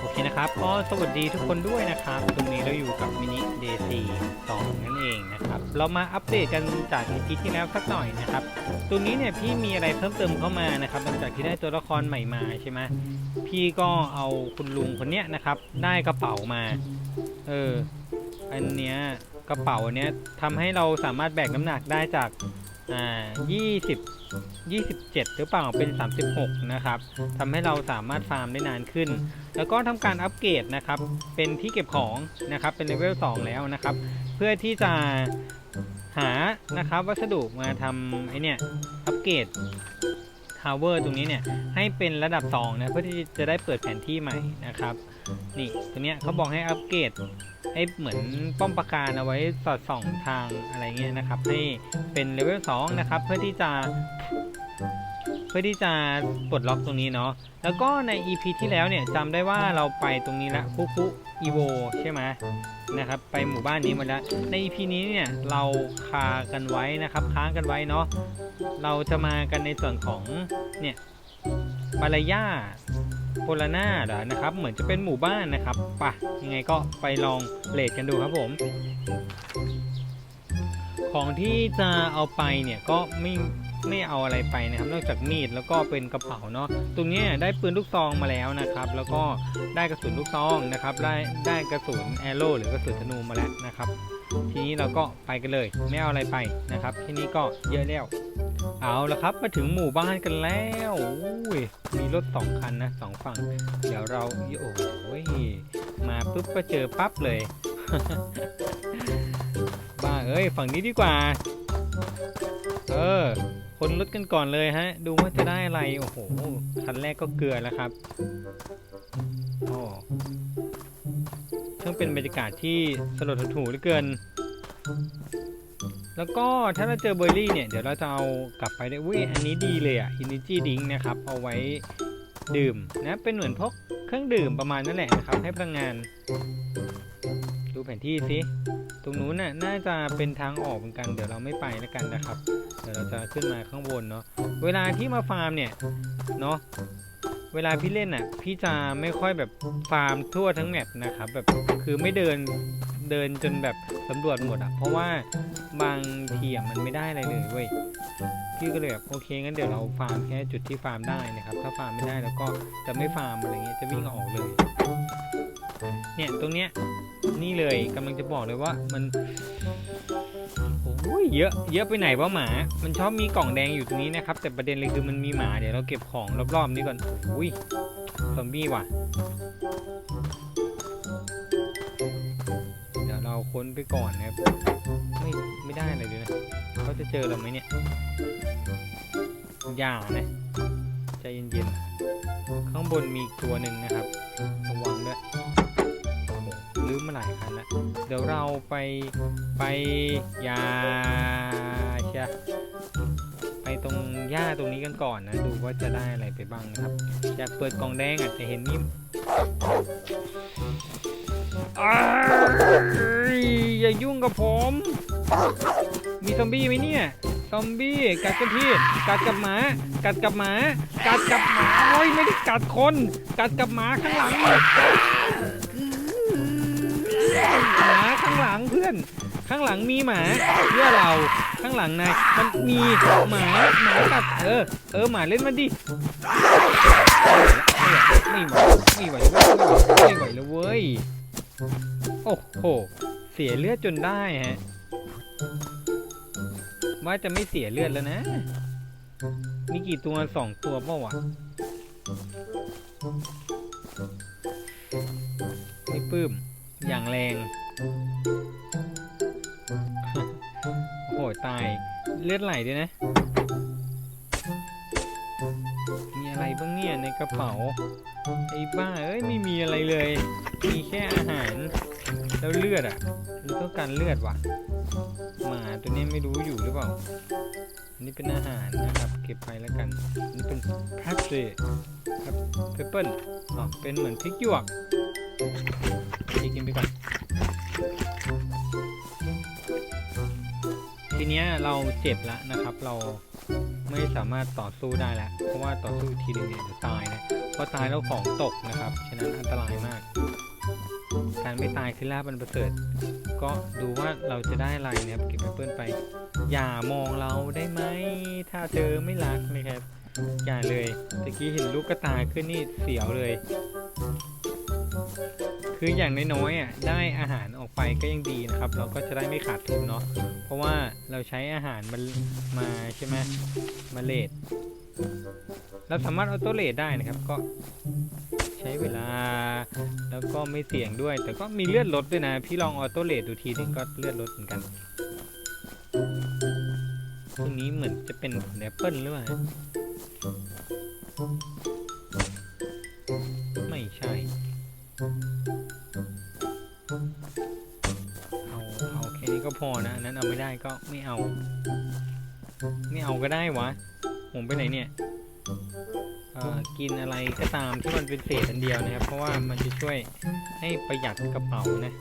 โอเคนะครับก็สวัสดีทุกคนด้วยนะครับ ตรงนี้เราอยู่กับมินิเดซีสองนั่นเองนะครับ เรามาอัปเดตกันจาก EP ที่แล้วสักหน่อยนะครับตรงนี้เนี่ยพี่มีอะไรเพิ่มเติมเข้ามานะครับหลังจากที่ได้ตัวละครใหม่มาใช่ไหมพี่ก็เอาคุณลุงคนเนี้ยนะครับ ได้กระเป๋ามา เออ อันเนี้ยกระเป๋าเนี้ยทำให้เราสามารถแบกน้ำหนักได้จาก อ่า20 27หรือเปล่าเป็น36นะครับทำให้เราสามารถฟาร์มได้นานขึ้น แล้วก็ทำการอัปเกรดนะครับ เป็นที่เก็บของนะครับ เป็นเลเวล2แล้วนะครับ เพื่อที่จะหานะครับวัสดุมาทำไอเนี่ยอัปเกรด ทาวเวอร์ตรงนี้เนี่ยให้เป็นระดับ2นะเพื่อที่จะได้เปิดแผนที่ใหม่นะครับนี่ตัวเนี้ยเขาบอกให้อัปเกรดให้เหมือนป้อมปราการเอาไว้สอดส่องทางอะไรเงี้ยนะครับ ให้เป็นเลเวล2นะครับเพื่อที่จะเพื่อที่จะปลดล็อกตรงนี้เนาะแล้วก็ใน EP ที่แล้วเนี่ยจำได้ว่าเราไปตรงนี้ละคุคุ อีโวใช่ไหมนะครับ ไปหมู่บ้านนี้มาแล้ว ใน EP นี้เนี่ยเราคากันไว้นะครับ ค้างกันไว้เนาะเราจะมากันในส่วนของเนี่ยบาลายาโพลาน่าเหรอนะครับ เหมือนจะเป็นหมู่บ้านนะครับป่ะยังไงก็ไปลองเลดกันดูครับผม ของที่จะเอาไปเนี่ยก็ไม่ ไม่เอาอะไรไปนะครับ นอกจากมีดแล้วก็เป็นกระเป๋าเนาะตรงนี้ได้ปืนลูกซองมาแล้วนะครับ แล้วก็ได้กระสุนลูกซองนะครับ ได้ได้กระสุนแอโร่หรือกระสุนธนูมาแล้วนะครับ ทีนี้เราก็ไปกันเลย ไม่เอาอะไรไปนะครับทีนี้ก็เยอะแล้วเอาละครับมาถึงหมู่บ้านกันแล้วอุ้ยมีรถสองคันนะสองฝั่ง เดี๋ยวเราโอ้โหมาปุ๊บก็เจอปั๊บเลยบ้าเอ้ยฝั่งนี้ดีกว่า เออ คนรถกันก่อนเลยฮะ ดูว่าจะได้อะไร โอ้โห คันแรกก็เกลือแล้วครับโอ้ช่างเป็นบรรยากาศที่สลดหดหูเหลือเกิน แล้วก็ถ้าเราเจอเบอร์รี่เนี่ย เดี๋ยวเราจะเอากลับไปได้วยเว้ยอันนี้ดีเลยอะ Energy Drink นะครับ เอาไว้ดื่มนะ เป็นเหมือนพวกเครื่องดื่มประมาณนั่นแหละนะครับ ให้พลังงาน ดูแผนที่สิ ตรงนู้นน่ะน่าจะเป็นทางออกเหมือนกัน เดี๋ยวเราไม่ไปแล้วกันนะครับ เดี๋ยวเราจะขึ้นมาข้างบนเนาะ เวลาที่มาฟาร์มเนี่ยเนาะ เวลาพี่เล่นน่ะ พี่จะไม่ค่อยแบบฟาร์มทั่วทั้งแมปนะครับ แบบคือไม่เดินเดินจนแบบสำรวจหมดอะเพราะว่าบางทีอะมันไม่ได้อะไรเลยเว้ยพี่ก็เลยแบบโอเคงั้นเดี๋ยวเราฟาร์มแค่จุดที่ฟาร์มได้นะครับ ถ้าฟาร์มไม่ได้แล้วก็จะไม่ฟาร์มอะไรเงี้ยจะวิ่งออกเลย เนี่ยตรงเนี้ย นี่เลยกำลังจะบอกเลยว่ามันโอ้ยเยอะเยอะไปไหนวะหมา มันชอบมีกล่องแดงอยู่ตรงนี้นะครับ แต่ประเด็นเลยคือมันมีหมาเดี๋ยวเราเก็บของรอบๆนี้ก่อนโอ้ยซอมบี้ว่ะ เดี๋ยวเราค้นไปก่อนนะครับไม่ไม่ได้อะไรเลยนะเขาจะเจอเราไหมเนี่ยอย่านะใจเย็นๆข้างบนมีตัวหนึ่งนะครับระวังด้วย ลืมมาหลายคันแล้วเดี๋ยวเราไปไปยาใช่ไปตรงหญ้าตรงนี้กันก่อนนะ ดูว่าจะได้อะไรไปบ้างนะครับ อยากเปิดกล่องแดงอาจจะเห็นนี่อ้ายอย่ายุ่งกับผม มีซอมบี้ไหมเนี่ย ซอมบี้กัดกันที่ กัดกับหมา กัดกับหมา กัดกับหมาโอ้ยไม่ได้กัดคน กัดกับหมาข้างหลัง หมาข้างหลังเพื่อน ข้างหลังมีหมาเพื่อเราข้างหลังนายมันมีหมาหมากัดเออ เออหมาเล่นมันดิไม่ไหวไม่ไหวไม่ไหวแล้วเว้ยโอ้โหเสียเลือดจนได้ฮะว่าจะไม่เสียเลือดแล้วนะมีกี่ตัวสองตัวเปล่าวะไม่ปื้ม อย่างแรง โอ้โห ตาย เลือดไหลด้วยนะ มีอะไรบ้างเนี่ย ในกระเป๋า ไอ้บ้า เอ้ย ไม่มีอะไรเลย มีแค่อาหาร แล้วเลือดอะหรือต้องการเลือดวะหมาตัวนี้ไม่รู้อยู่หรือเปล่า อันนี้เป็นอาหารนะครับ เก็บไปแล้วกันนนี้เป็นแพปเซ่ครับเพปเปิลอ๋อเป็นเหมือนพริกหยวก เราเจ็บแล้วนะครับ เราไม่สามารถต่อสู้ได้แล้ว เพราะว่าต่อสู้ทีเนี่ยเดี๋ยวตายนะเพราะตายแล้วของตกนะครับ ฉะนั้นอันตรายมาก การไม่ตายคือลาบันประเสริฐ ก็ดูว่าเราจะได้อะไรนะครับเก็บแอปเปิลไป อย่ามองเราได้ไหม ถ้าเธอไม่รักนะครับ อย่าเลยตะกี้เห็นลูกกระตายขึ้นนี่เสียวเลย คืออย่างน้อยๆอะได้อาหารออกไปก็ยังดีนะครับ เราก็จะได้ไม่ขาดทุนเนาะเพราะว่าเราใช้อาหารมันมาใช่ไหมมาเลดเราสามารถออโต้เลดได้นะครับก็ใช้เวลา แล้วก็ไม่เสี่ยงด้วย แต่ก็มีเลือดลดด้วยนะ พี่ลองออโต้เลดดูทีนึงก็เลือดลดเหมือนกันตรงนี้เหมือนจะเป็นแอปเปิลหรือเปล่า พอนะนั้นเอาไม่ได้ก็ไม่เอา ไม่เอาก็ได้วะ ผมไปไหนเนี่ยอ่อกินอะไรก็ตามที่มันเป็นเศษอันเดียวนะครับ เพราะว่ามันจะช่วยให้ประหยัดกระเป๋านะ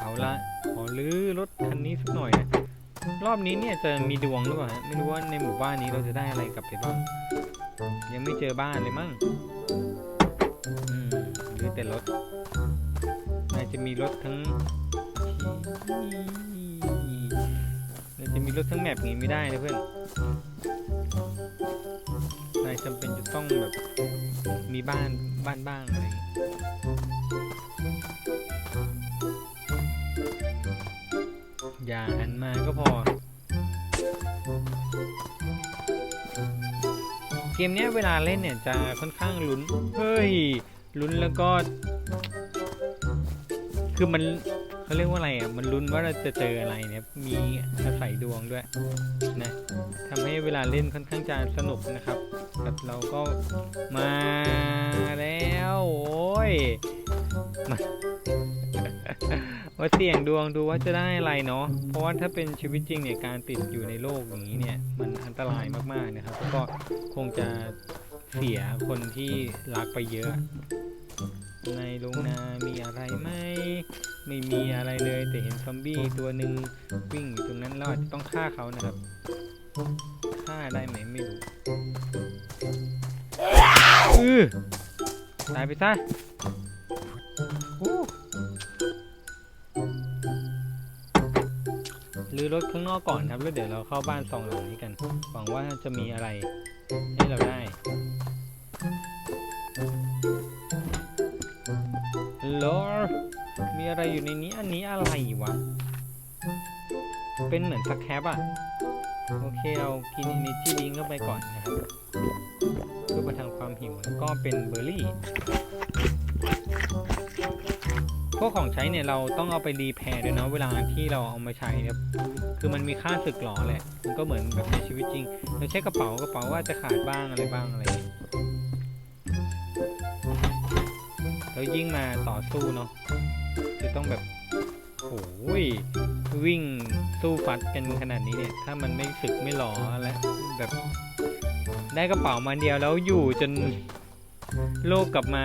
เอาละขอลื้อรถคันนี้สักหน่อยนะรอบนี้เนี่ยจะมีดวงหรือเปล่าฮะไม่รู้ว่าในหมู่บ้านนี้เราจะได้อะไรกลับไปบ้างยังไม่เจอบ้านเลยมั้งหรือแต่รถ จะมีรถทั้งนาจะมีรถทั้งแมปอย่างนี้ไม่ได้นะเพื่อนนายจำเป็นจะต้องแบบมีบ้านบ้านบ้างอะไรอย่าหันมาก็พอ เกมเนี้ยเวลาเล่นเนี่ยจะค่อนข้างลุ้น เฮ้ย ลุ้นแล้วก็ คือมันเขาเรียกว่าอะไรอะ มันลุ้นว่าเราจะเจออะไรเนี่ย มีอาศัยดวงด้วยนะทำให้เวลาเล่นค่อนข้างจะสนุกนะครับแบบเราก็มาแล้วโอ้ยมาว่าเสี่ยงดวงดูว่าจะได้อะไรเนาะ เพราะว่าถ้าเป็นชีวิตจริงเนี่ยการติดอยู่ในโลกอย่างนี้เนี่ย มันอันตรายมากๆนะครับ แล้วก็คงจะเสียคนที่รักไปเยอะ ในโรงนามีอะไรไหม ไม่มีอะไรเลยแต่เห็นซอมบี้ตัวหนึ่งวิ่งอยู่ตรงนั้นเราอาจจะต้องฆ่าเขานะครับ ฆ่าได้ไหมไม่รู้อือตายไปซะอู้รื้อรถข้างนอกก่อนครับแล้วเดี๋ยวเราเข้าบ้านสองหลังนี้กัน หวังว่าจะมีอะไรให้เราได้ ลโหลมีอะไรอยู่ในนี้ อันนี้อะไรวะ เป็นเหมือนสแคปอะโอเค เรากิน energy drink เข้าไปก่อนนะครับเพื่อประทังความหิว แล้วก็เป็นเบอร์รี่ พวกของใช้เนี่ยเราต้องเอาไปรีแพร์ด้วยนะเวลาที่เราเอามาใช้ครับ คือมันมีค่าสึกหรอแหละ มันก็เหมือนแบบในชีวิตจริง เราใช้กระเป๋ากระเป๋าว่าจะขาดบ้างอะไรบ้างอะไรอย่างเงี้ย แล้วยิ่งมาต่อสู้เนาะจะต้องแบบโอ้ยวิ่งสู้ฟัดกันขนาดนี้เนี่ย ถ้ามันไม่สึกไม่หลอแล้วแบบ ได้กระเป๋ามาเดียวแล้วอยู่จนโลกกลับมา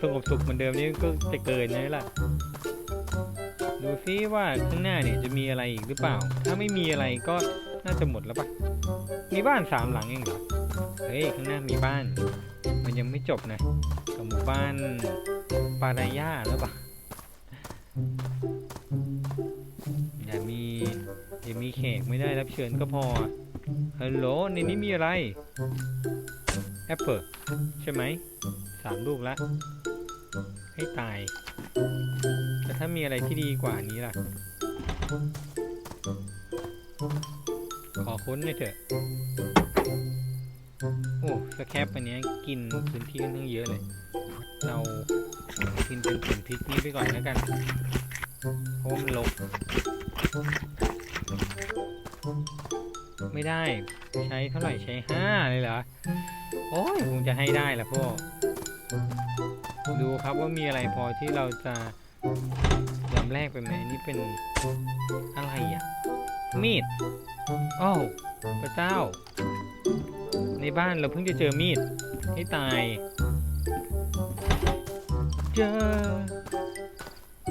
สงบสุขเหมือนเดิมนี่ก็จะเกินนะล่ะ ดูซิว่าข้างหน้าเนี่ยจะมีอะไรอีกหรือเปล่า ถ้าไม่มีอะไรก็น่าจะหมดแล้วปะมีบ้านสามหลังเองเหรอ เฮ้ย ข้างหน้ามีบ้าน มันยังไม่จบนะ กับหมู่บ้านปารายาแล้วป่ะอย่ามีอย่ามีแขกไม่ได้รับเชิญก็พอฮัลโหลในนี้มีอะไรแอปเปิลใช่ไหมสามลูกละให้ตาย แต่ถ้ามีอะไรที่ดีกว่านี้ล่ะ ขอค้นหน่อยเถอะ อ้สแคปอันเนี้ยกินพื้นที่ค่อนข้างเยอะเลย เรากินเป็นผลพริกนี้ไปก่อนแล้วกันเพราะว่ามันลกไม่ได้ใช้เท่าไหร่ใช้ห้าเลยเหรอ โอ้ยคงจะให้ได้ละพวกดูครับว่ามีอะไรพอที่เราจะลำแรกไปไหมอันนี่เป็นอะไรอะมีด โอ้าวพระเจ้า ในบ้านเราเพิ่งจะเจอมีด ให้ตาย เจอ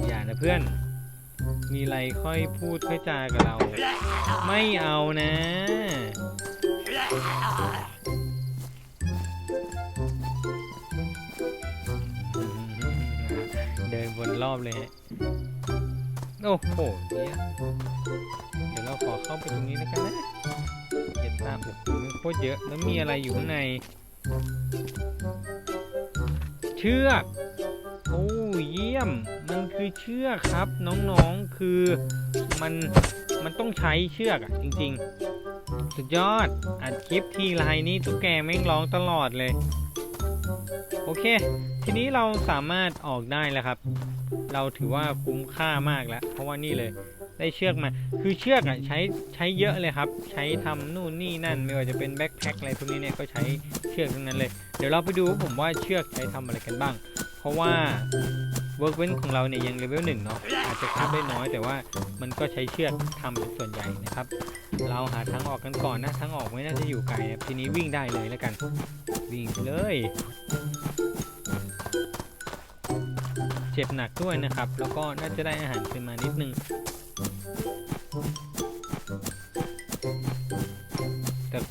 อย่านะเพื่อน มีอะไรค่อยพูดค่อยจากับเรา ไม่เอานะ เดินวนรอบเลยฮะ โอ้โหเนี่ยเดี๋ยวเราขอเข้าไปตรงนี้แล้วกันนะ ตามโอ้โหมันโคตรเยอะแล้วมีอะไรอยู่ข้างใน เชือก โอ้เยี่ยม มันคือเชือกครับ น้องๆคือมันมันต้องใช้เชือกอะจริง ๆ สุดยอดอัดคลิปทีไรนี่ตุ๊กแกแม่งร้องตลอดเลย โอเค ทีนี้เราสามารถออกได้แล้วครับ เราถือว่าคุ้มค่ามากแล้ว เพราะว่านี่เลย ได้เชือกมา คือเชือกอะใช้ใช้เยอะเลยครับ ใช้ทำนู่นนี่นั่น ไม่ว่าจะเป็นแบ็คแพ็คอะไรพวกนี้เนี่ยก็ใช้เชือกทั้งนั้นเลย เดี๋ยวเราไปดูผมว่าเชือกใช้ทำอะไรกันบ้าง เพราะว่าเวิร์กเว้นของเราเนี่ยยังเลเวลหนึ่งเนาะอาจจะคราฟได้น้อยแต่ว่ามันก็ใช้เชือกทำเป็นส่วนใหญ่นะครับ เราหาทางออกกันก่อนนะทางออกไม่น่าจะอยู่ไกลทีนี้วิ่งได้เลยแล้วกัน วิ่งเลย เจ็บหนักด้วยนะครับ แล้วก็น่าจะได้อาหารขึ้นมานิดนึง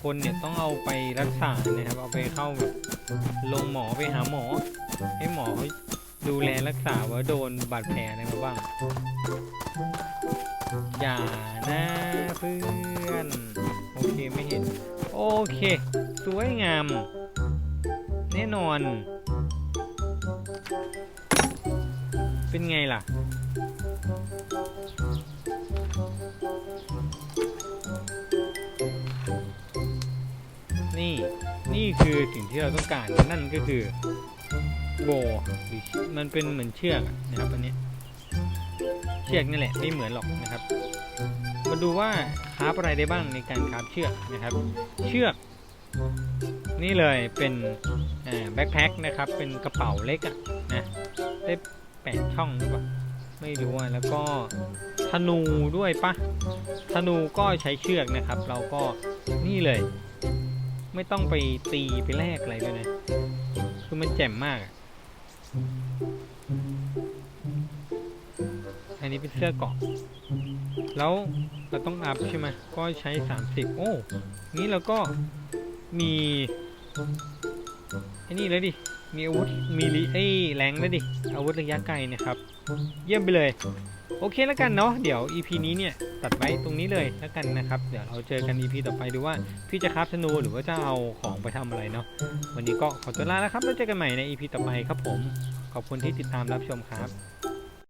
คนเนี่ยต้องเอาไปรักษานะครับ เอาไปเข้าแบบลงหมอไปหาหมอ ให้หมอเขาดูแลรักษาว่าโดนบาดแผลอะไรมาบ้าง อย่านะเพื่อน โอเคไม่เห็น โอเค สวยงาม แน่นอน เป็นไงล่ะ คือสิ่งที่เราต้องการนั่นก็คือโบหรือมันเป็นเหมือนเชือกนะครับอันนี้ เชือกนี่แหละไม่เหมือนหรอกนะครับ มาดูว่าคาฟอะไรได้บ้างในการคาฟเชือกนะครับ เชือกนี่เลยเป็นแบ็คแพ็คนะครับ เป็นกระเป๋าเล็กอะนะได้แปดช่องหรือเปล่าไม่รู้อะแล้วก็ธนูด้วยปะธนูก็ใช้เชือกนะครับ เราก็นี่เลย ไม่ต้องไปตีไปแลกอะไรด้วยนะ คือมันแจ่มมากอะอันนี้เป็นเสื้อเกาะแล้วเราต้องอัพใช่ไหมก็ใช้ 30 โอ้ นี้เราก็มีไอ้นี่เลยดิ มีอาวุธ มีลิไอ้แรงแล้วดิ อาวุธระยะไกลนะครับ เยี่ยมไปเลย โอเคแล้วกันเนาะเดี๋ยว EP นี้เนี่ยตัดไว้ตรงนี้เลยแล้วกันนะครับ เดี๋ยวเราเจอกัน EP ต่อไปดูว่าพี่จะคราฟธนูหรือว่าจะเอาของไปทำอะไรเนาะวันนี้ก็ขอตัวลาแล้วครับแล้วเจอกันใหม่ใน EP ต่อไปครับผม ขอบคุณที่ติดตามรับชมครับ